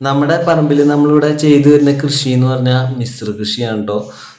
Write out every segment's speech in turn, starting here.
നമ്മുടെ പറമ്പിൽ നമ്മളിവിടെ ചെയ്തു വരുന്ന കൃഷി എന്ന് പറഞ്ഞാൽ മിശ്ര കൃഷിയാണ് കേട്ടോ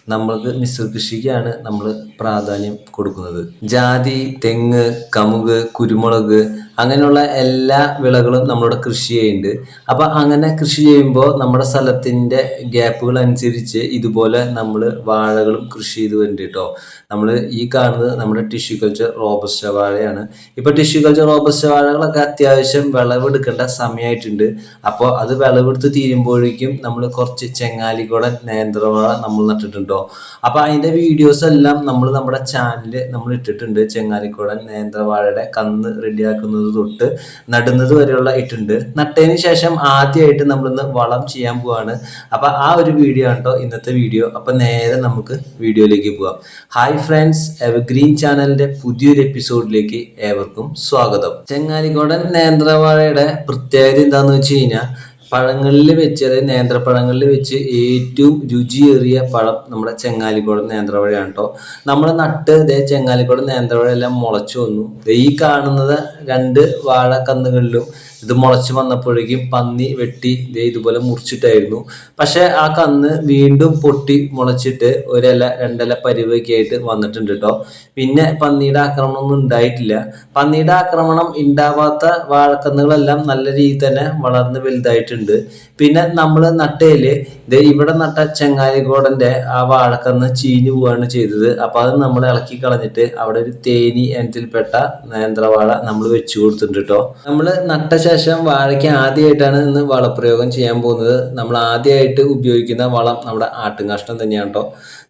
നമ്മൾക്ക് മിശ്ര കൃഷിക്കാണ് നമ്മൾ പ്രാധാന്യം കൊടുക്കുന്നത്. ജാതി തെങ്ങ് കമുക് കുരുമുളക് അങ്ങനെയുള്ള എല്ലാ വിളകളും നമ്മളിവിടെ കൃഷി ചെയ്യുന്നുണ്ട്. അപ്പൊ അങ്ങനെ കൃഷി ചെയ്യുമ്പോൾ നമ്മുടെ സ്ഥലത്തിന്റെ ഗ്യാപ്പുകൾ അനുസരിച്ച് ഇതുപോലെ നമ്മൾ വാഴകളും കൃഷി ചെയ്ത് വരുന്നുണ്ട് കേട്ടോ. നമ്മൾ ഈ കാണുന്നത് നമ്മുടെ ടിഷ്യൂ കൾച്ചർ റോബസ്റ്റ വാഴയാണ്. ഇപ്പൊ ടിഷ്യൂ കൾച്ചർ റോബസ്റ്റ വാഴകളൊക്കെ അത്യാവശ്യം വിളവെടുക്കേണ്ട സമയമായിട്ടുണ്ട് അപ്പോൾ അത് വിളവെടുത്ത് തീരുമ്പോഴേക്കും നമ്മൾ കുറച്ച് ചെങ്ങാലിക്കുടൻ നേന്ത്രവാഴ നമ്മൾ നട്ടിട്ടുണ്ടോ. അപ്പൊ അതിന്റെ വീഡിയോസ് എല്ലാം നമ്മൾ നമ്മുടെ ചാനലിൽ നമ്മൾ ഇട്ടിട്ടുണ്ട്. ചെങ്ങാലിക്കുടൻ നേന്ത്രവാഴയുടെ കന്ന് റെഡിയാക്കുന്നത് തൊട്ട് നടുന്നത് വരെയുള്ള ഇട്ടുണ്ട്. നട്ടതിന് ശേഷം ആദ്യമായിട്ട് നമ്മളിന്ന് വളം ചെയ്യാൻ പോവാണ്. അപ്പൊ ആ ഒരു വീഡിയോ ആണോ ഇന്നത്തെ വീഡിയോ. അപ്പൊ നേരെ നമുക്ക് വീഡിയോയിലേക്ക് പോവാം. ഹായ് ഫ്രണ്ട്സ് എവർഗ്രീൻ ചാനലിന്റെ പുതിയൊരു എപ്പിസോഡിലേക്ക് ഏവർക്കും സ്വാഗതം. ചെങ്ങാലിക്കോടൻ നേന്ത്രവാഴയുടെ പ്രത്യേകത എന്താന്ന് വെച്ച് കഴിഞ്ഞാൽ പഴങ്ങളിൽ വെച്ച് അതായത് നേന്ത്രപ്പഴങ്ങളിൽ വെച്ച് ഏറ്റവും രുചിയേറിയ പഴം നമ്മുടെ ചെങ്ങാലിക്കോടൻ നേന്ത്രവഴയാണ് കേട്ടോ നമ്മൾ നട്ട് ഇതേ ചെങ്ങാലിക്കോടൻ നേന്ത്രവഴയെല്ലാം മുളച്ചു വന്നു. ഈ കാണുന്നത് രണ്ട് വാഴക്കന്നുകളിലും ഇത് മുളച്ചു വന്നപ്പോഴേക്കും പന്നി വെട്ടി ദേ ഇതുപോലെ മുറിച്ചിട്ടായിരുന്നു. പക്ഷെ ആ കന്ന് വീണ്ടും പൊട്ടി മുളച്ചിട്ട് ഒരില രണ്ടല പരിവൊക്കെ ആയിട്ട് വന്നിട്ടുണ്ട് കേട്ടോ പിന്നെ പന്നിയുടെ ആക്രമണം ഒന്നും ഉണ്ടായിട്ടില്ല. പന്നിയുടെ ആക്രമണം ഉണ്ടാവാത്ത വാഴക്കന്നുകളെല്ലാം നല്ല രീതിയിൽ തന്നെ വളർന്ന് വലുതായിട്ടുണ്ട്. പിന്നെ നമ്മൾ നട്ടയിൽ ദേ ഇവിടെ നട്ട ചെങ്ങാലിക്കോടന്റെ ആ വാഴക്കന്ന് ചീഞ്ഞു പോവാണ് ചെയ്തത്. അപ്പൊ അത് നമ്മൾ ഇളക്കി കളഞ്ഞിട്ട് അവിടെ ഒരു തേനി ഇനത്തിൽപ്പെട്ട നേന്ത്രവാഴ നമ്മൾ വെച്ചു കൊടുത്തിട്ടുണ്ട് കേട്ടോ നമ്മൾ നട്ട ശേഷം വാഴയ്ക്ക് ആദ്യമായിട്ടാണ് ഇന്ന് വളപ്രയോഗം ചെയ്യാൻ പോകുന്നത്. നമ്മൾ ആദ്യമായിട്ട് ഉപയോഗിക്കുന്ന വളം നമ്മുടെ ആട്ടുംകാഷ്ടം തന്നെയാണ് കേട്ടോ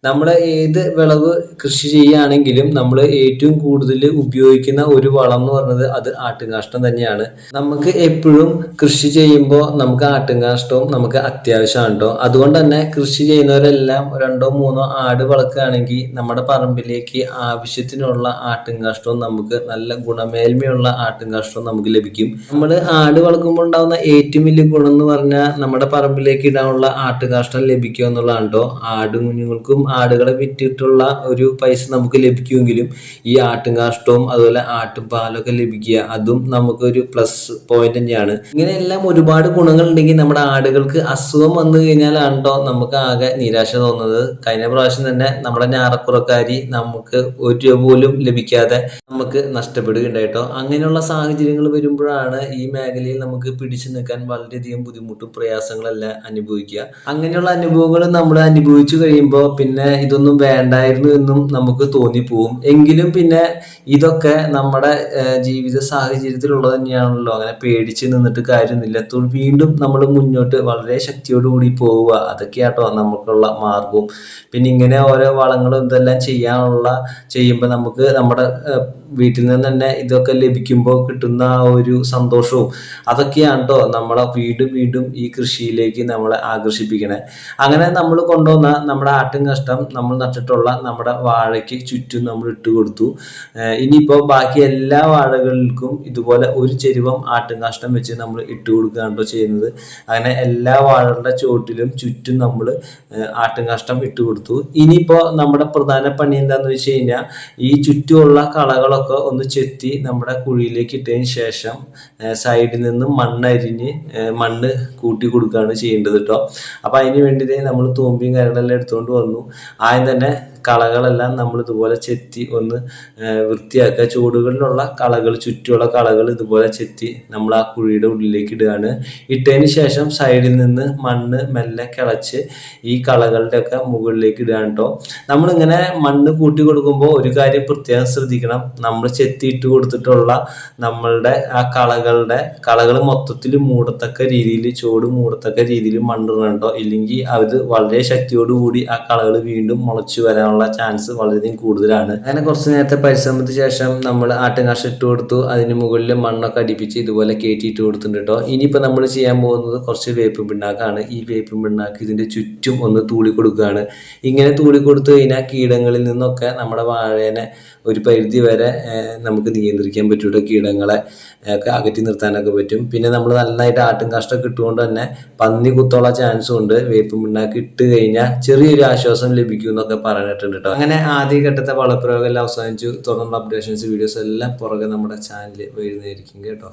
നമ്മൾ ഏത് വിളവ് കൃഷി ചെയ്യുകയാണെങ്കിലും നമ്മൾ ഏറ്റവും കൂടുതൽ ഉപയോഗിക്കുന്ന ഒരു വളം എന്ന് പറയുന്നത് അത് ആട്ടുംകാഷ്ടം തന്നെയാണ്. നമുക്ക് എപ്പോഴും കൃഷി ചെയ്യുമ്പോൾ നമുക്ക് ആട്ടുംകാഷ്ടവും നമുക്ക് അത്യാവശ്യമാണ് കേട്ടോ അതുകൊണ്ട് തന്നെ കൃഷി ചെയ്യുന്നവരെല്ലാം രണ്ടോ മൂന്നോ ആട് വളർക്കുകയാണെങ്കിൽ നമ്മുടെ പറമ്പിലേക്ക് ആവശ്യത്തിനുള്ള ആട്ടുംകാഷ്ടവും നമുക്ക് നല്ല ഗുണമേന്മയുള്ള ആട്ടുംകാഷ്ടവും നമുക്ക് ലഭിക്കും. നമ്മൾ ആട് വളർക്കുമ്പോൾ ഉണ്ടാകുന്ന ഏറ്റവും വലിയ ഗുണം എന്ന് പറഞ്ഞാൽ നമ്മുടെ പറമ്പിലേക്ക് ഇടാനുള്ള ആട്ടുകാഷ്ടം ലഭിക്കുക എന്നുള്ളതാണ് കേട്ടോ. ആട് കുഞ്ഞുങ്ങൾക്കും ആടുകളെ വിറ്റിട്ടുള്ള ഒരു പൈസ നമുക്ക് ലഭിക്കുമെങ്കിലും ഈ ആട്ടുംകാഷ്ടവും അതുപോലെ ആട്ടും പാലൊക്കെ ലഭിക്കുക അതും നമുക്കൊരു പ്ലസ് പോയിന്റ് തന്നെയാണ്. ഇങ്ങനെയെല്ലാം ഒരുപാട് ഗുണങ്ങൾ ഉണ്ടെങ്കിൽ നമ്മുടെ ആടുകൾക്ക് അസുഖം വന്നു കഴിഞ്ഞാലാണ് കേട്ടോ നമുക്ക് ആകെ നിരാശ തോന്നുന്നത് കഴിഞ്ഞ പ്രാവശ്യം തന്നെ നമ്മുടെ ഞാറക്കുറക്കാരി നമുക്ക് ഒരു രൂപ പോലും ലഭിക്കാതെ നമുക്ക് നഷ്ടപ്പെടുകയുണ്ടായിട്ടോ അങ്ങനെയുള്ള സാഹചര്യങ്ങൾ വരുമ്പോഴാണ് ഈ മേഖലയിൽ നമുക്ക് പിടിച്ചു നിൽക്കാൻ വളരെയധികം ബുദ്ധിമുട്ടും പ്രയാസങ്ങളെല്ലാം അനുഭവിക്കുക. അങ്ങനെയുള്ള അനുഭവങ്ങൾ നമ്മൾ അനുഭവിച്ചു കഴിയുമ്പോൾ പിന്നെ ഇതൊന്നും വേണ്ടായിരുന്നു എന്നും നമുക്ക് തോന്നിപ്പോവും. എങ്കിലും പിന്നെ ഇതൊക്കെ നമ്മുടെ ജീവിത സാഹചര്യത്തിലുള്ളത് തന്നെയാണല്ലോ. അങ്ങനെ പേടിച്ച് നിന്നിട്ട് കാര്യമൊന്നുമില്ല. വീണ്ടും നമ്മൾ മുന്നോട്ട് വളരെ ശക്തിയോടുകൂടി പോവുക അതൊക്കെയാട്ടോ നമുക്കുള്ള മാർഗവും പിന്നെ ഇങ്ങനെ ഓരോ വളങ്ങളും ഇതെല്ലാം ചെയ്യാനുള്ള ചെയ്യുമ്പോൾ നമുക്ക് നമ്മുടെ വീട്ടിൽ നിന്ന് തന്നെ ഇതൊക്കെ ലഭിക്കുമ്പോൾ കിട്ടുന്ന ആ ഒരു സന്തോഷവും അതൊക്കെയാണ് കേട്ടോ നമ്മളെ വീണ്ടും വീണ്ടും ഈ കൃഷിയിലേക്ക് നമ്മളെ ആകർഷിപ്പിക്കണേ. അങ്ങനെ നമ്മൾ കൊണ്ടുവന്ന നമ്മുടെ ആട്ടും കഷ്ടം നമ്മൾ നട്ടിട്ടുള്ള നമ്മുടെ വാഴയ്ക്ക് ചുറ്റും നമ്മൾ ഇട്ട് കൊടുത്തു. ഇനിയിപ്പോൾ ബാക്കി എല്ലാ വാഴകൾക്കും ഇതുപോലെ ഒരു ചെരുവം ആട്ടും കഷ്ടം വെച്ച് നമ്മൾ ഇട്ട് കൊടുക്കുകയാണ് കേട്ടോ ചെയ്യുന്നത്. അങ്ങനെ എല്ലാ വാഴകളുടെ ചുവട്ടിലും ചുറ്റും നമ്മൾ ആട്ടും കഷ്ടം ഇട്ട് കൊടുത്തു ഇനിയിപ്പോൾ നമ്മുടെ പ്രധാന പണി എന്താണെന്ന് വെച്ച് കഴിഞ്ഞാൽ ഈ ചുറ്റുമുള്ള കളകളൊക്കെ ഒന്ന് ചെത്തി നമ്മുടെ കുഴിയിലേക്ക് ഇട്ടതിന് ശേഷം സൈഡിൽ നിന്ന് മണ്ണരിഞ്ഞ് മണ്ണ് കൂട്ടി കൊടുക്കുകയാണ് ചെയ്യേണ്ടത് കേട്ടോ അപ്പോൾ അതിന് വേണ്ടിയിട്ട് നമ്മൾ തൂമ്പിയും കാര്യങ്ങളെല്ലാം എടുത്തുകൊണ്ട് വന്നു. ആദ്യം തന്നെ കളകളെല്ലാം നമ്മൾ ഇതുപോലെ ചെത്തി ഒന്ന് വൃത്തിയാക്കുക. ചുവടുകളിലുള്ള കളകൾ ചുറ്റുമുള്ള കളകൾ ഇതുപോലെ ചെത്തി നമ്മൾ ആ കുഴിയുടെ ഉള്ളിലേക്ക് ഇടുകയാണ്. ഇട്ടതിന് ശേഷം സൈഡിൽ നിന്ന് മണ്ണ് മെല്ലെ കിളച്ച് ഈ കളകളുടെ ഒക്കെ മുകളിലേക്ക് ഇടുകയാണ് കേട്ടോ. നമ്മളിങ്ങനെ മണ്ണ് കൂട്ടി കൊടുക്കുമ്പോൾ ഒരു കാര്യം പ്രത്യേകം ശ്രദ്ധിക്കണം. നമ്മൾ ചെത്തിയിട്ട് കൊടുത്തിട്ടുള്ള നമ്മളുടെ ആ കളകളുടെ കളകൾ മൊത്തത്തിൽ മൂടത്തക്ക രീതിയിൽ ചുവട് മൂടത്തക്ക രീതിയിൽ മണ്ണിടണം കേട്ടോ. ഇല്ലെങ്കിൽ അത് വളരെ ശക്തിയോടുകൂടി ആ കളകൾ വീണ്ടും മുളച്ചു വരാനുള്ള ചാൻസ് വളരെയധികം കൂടുതലാണ്. അങ്ങനെ കുറച്ച് നേരത്തെ പരിശ്രമത്തിന് ശേഷം നമ്മൾ ആട്ടുകാശ ഇട്ട് കൊടുത്തു. അതിന് മുകളിൽ മണ്ണൊക്കെ അടിപ്പിച്ച് ഇതുപോലെ കയറ്റിയിട്ട് കൊടുത്തിട്ടുണ്ട് കേട്ടോ ഇനിയിപ്പോൾ നമ്മൾ ചെയ്യാൻ പോകുന്നത് കുറച്ച് വേപ്പ് പിണ്ണാക്കാണ്. ഈ വേപ്പ് പിണ്ണാക്ക് ഇതിന്റെ ചുറ്റും ഒന്ന് തൂളി കൊടുക്കുകയാണ്. ഇങ്ങനെ തൂളി കൊടുത്തു കഴിഞ്ഞാൽ കീടങ്ങളിൽ നിന്നൊക്കെ നമ്മുടെ വാഴേനെ ഒരു പരിധി വരെ നമുക്ക് നിയന്ത്രിക്കാൻ പറ്റൂട്ടോ കീടങ്ങളെ ഒക്കെ അകറ്റി നിർത്താനൊക്കെ പറ്റും. പിന്നെ നമ്മൾ നന്നായിട്ട് ആട്ടും കാഷ്ടമൊക്കെ ഇട്ടുകൊണ്ട് തന്നെ പന്നി കുത്തോള ചാൻസും ഉണ്ട്. വേപ്പും പിണ്ണാക്ക് ഇട്ട് കഴിഞ്ഞാൽ ചെറിയൊരു ആശ്വാസം ലഭിക്കും എന്നൊക്കെ പറഞ്ഞിട്ടുണ്ട് കേട്ടോ അങ്ങനെ ആദ്യ ഘട്ടത്തെ വളപ്രയോഗം എല്ലാം അവസാനിച്ചു. തുടർന്നുള്ള അപ്ഡേഷൻസ് വീഡിയോസ് എല്ലാം പുറകെ നമ്മുടെ ചാനലിൽ വരുന്നതായിരിക്കും കേട്ടോ.